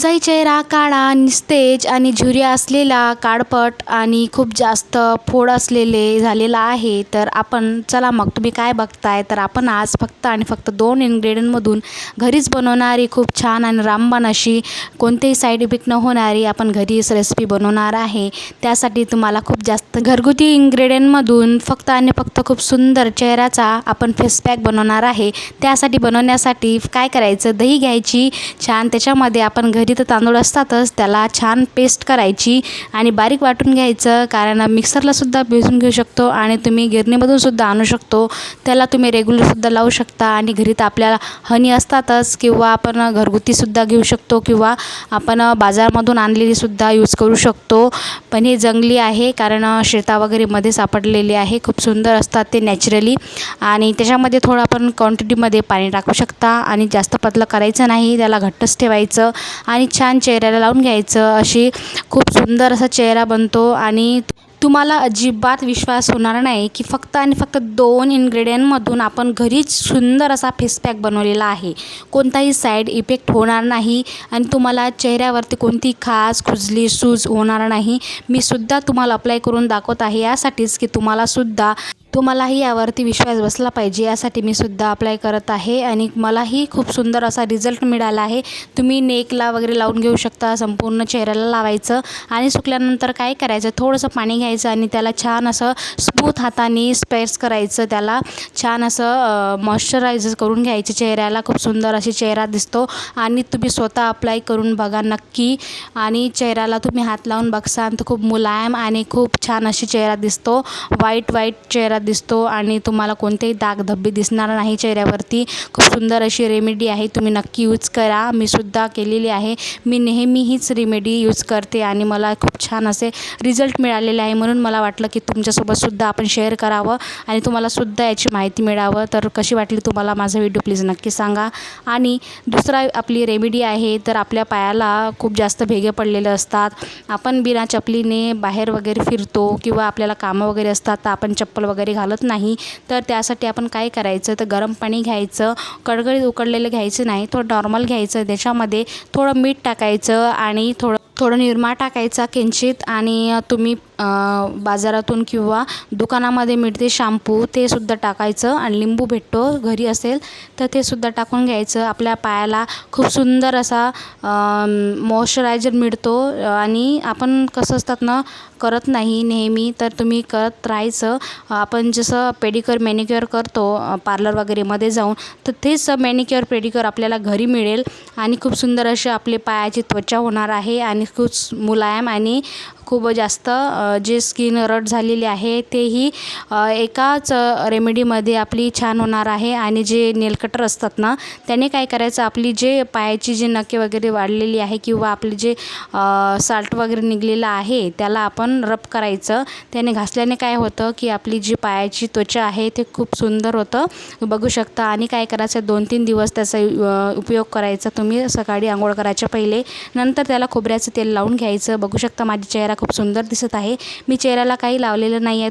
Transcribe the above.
तुमचाही चेहरा काळा निस्तेज आणि झुर्या असलेला काळपट आणि खूप जास्त फोड असलेले झालेला आहे. तर आपण चला मग तुम्ही काय बघताय? तर आपण आज फक्त आणि फक्त दोन इन्ग्रेडियंटमधून घरीच बनवणारी खूप छान आणि रामबाण अशी कोणतेही साईड इफेक्ट न होणारी आपण घरीच रेसिपी बनवणार आहे. त्यासाठी तुम्हाला खूप जास्त घरगुती इन्ग्रेडियंटमधून फक्त आणि फक्त खूप सुंदर चेहऱ्याचा आपण फेस पॅक बनवणार आहे. त्यासाठी बनवण्यासाठी काय करायचं? दही घ्यायची छान त्याच्यामध्ये आपण घरी तर तांदूळ असतातच त्याला छान पेस्ट करायची आणि बारीक वाटून घ्यायचं. कारण मिक्सरलासुद्धा भिजून घेऊ शकतो आणि तुम्ही गिरणीमधूनसुद्धा आणू शकतो. त्याला तुम्ही रेग्युलरसुद्धा लावू शकता आणि घरी तर आपल्याला हनी असतातच किंवा आपण घरगुतीसुद्धा घेऊ शकतो किंवा आपण बाजारमधून आणलेलीसुद्धा यूज करू शकतो. पण हे जंगली आहे कारण शेता वगैरेमध्ये सापडलेले आहे. खूप सुंदर असतात ते नॅचरली आणि त्याच्यामध्ये थोडं आपण क्वांटिटीमध्ये पाणी टाकू शकता आणि जास्त पतलं करायचं नाही. त्याला घट्टच ठेवायचं आणि छान चेहऱ्याला लावून घ्यायचं. अशी खूप सुंदर असा चेहरा बनतो आणि तुम्हाला अजिबात विश्वास होणार नाही की फक्त आणि फक्त दोन इन्ग्रेडियंटमधून आपण घरीच सुंदर असा फेस पॅक बनवलेला आहे. कोणताही साईड इफेक्ट होणार नाही आणि तुम्हाला चेहऱ्यावरती कोणती खाज खुजली सूज होणार नाही. मी सुद्धा तुम्हाला अप्लाय करून दाखवत आहे. यासाठीच की तुम्हालासुद्धा तुम्हालाही यावरती विश्वास बसला पाहिजे यासाठी मी सुद्धा अप्लाय करत आहे आणि मलाही खूप सुंदर असा रिझल्ट मिळाला आहे. तुम्ही नेकला वगैरे लावून घेऊ शकता संपूर्ण चेहऱ्याला लावायचं आणि सुकल्यानंतर काय करायचं? थोडंसं पाणी घ्यायचं आणि त्याला छान असं स्मूथ हाताने स्पेस करायचं. त्याला छान असं मॉइश्चरायझर करून घ्यायचे. चेहऱ्याला खूप सुंदर अशी चेहरा दिसतो आणि तुम्ही स्वतः अप्लाय करून बघा नक्की. आणि चेहऱ्याला तुम्ही हात लावून बघसाल तर खूप मुलायम आणि खूप छान अशी चेहरा दिसतो. व्हाईट व्हाईट चेहरा दिसतो आणि तुम्हाला कोणतेही दागधब्बे दिसणार नाही चेहऱ्यावरती. खूप सुंदर अशी रेमेडी आहे. तुम्ही नक्की यूज करा. मी सुद्धा केलेली आहे. मी नेहमी हीच रेमेडी यूज करते आणि मला खूप छान असे रिझल्ट मिळालेले आहे. म्हणून मला वाटलं की तुमच्यासोबतसुद्धा आपण शेअर करावं आणि तुम्हालासुद्धा याची माहिती मिळावं. तर कशी वाटली तुम्हाला माझा व्हिडिओ प्लीज नक्की सांगा. आणि दुसरा आपली रेमेडी आहे तर आपल्या पायाला खूप जास्त भेगे पडलेले असतात. आपण बिना चपलीने बाहेर वगैरे फिरतो किंवा आपल्याला कामं वगैरे असतात तर आपण चप्पल वगैरे घालत नाही. तर त्यासाठी आपण काय करायचं? तर गरम पाणी घ्यायचं. कडकडीत उकडलेलं घ्यायचं नाही. थोडं नॉर्मल घ्यायचं. त्याच्यामध्ये थोडं मीठ टाकायचं आणि थोडं थोडं निरमा टाकायचा किंचित आणि तुम्ही बाजारातून किंवा दुकानामध्ये मिळते शाम्पू ते सुद्धा टाकायचं आणि लिंबू भेटतो घरी असेल तर ते सुद्धा टाकून घ्यायचं. आपल्या पायाला खूप सुंदर असा मॉइश्चरायझर मिळतो आणि आपण कसं असतात ना करत नाही नेहमी तर तुम्ही करत राहायचं. आपण जसं पेडिक्युअर मॅनिक्युअर करतो पार्लर वगैरेमध्ये जाऊन तर तेच मॅनिक्युअर पेडिक्युअर आपल्याला घरी मिळेल आणि खूप सुंदर असे आपले पायाची त्वचा होणार आहे आणि खूप मुलायम आणि खूप जास्त जे स्किन रट झालेली आहे तेही एकाच रेमेडीमध्ये आपली छान होणार आहे आणि जे नेलकटर असतात ना त्याने काय करायचं आपली जे पायाची जी नखे वगैरे वाढलेली आहे किंवा आपले जे साल्ट वगैरे निघलेलं आहे त्याला आपण रब करायचं. त्याने घासल्याने काय होतं की आपली जी पायाची त्वचा आहे ते खूप सुंदर होतं. बघू शकता आणि काय करायचं दोन तीन दिवस त्याचा उपयोग करायचा. तुम्ही सकाळी आंघोळ करायच्या पहिले नंतर त्याला खोबऱ्याचं तेल लावून घ्यायचं. बघू शकता माझा चेहरा खूप सुंदर दिसत आहे. मी चेहऱ्याला काही लावलेलं नाही आहे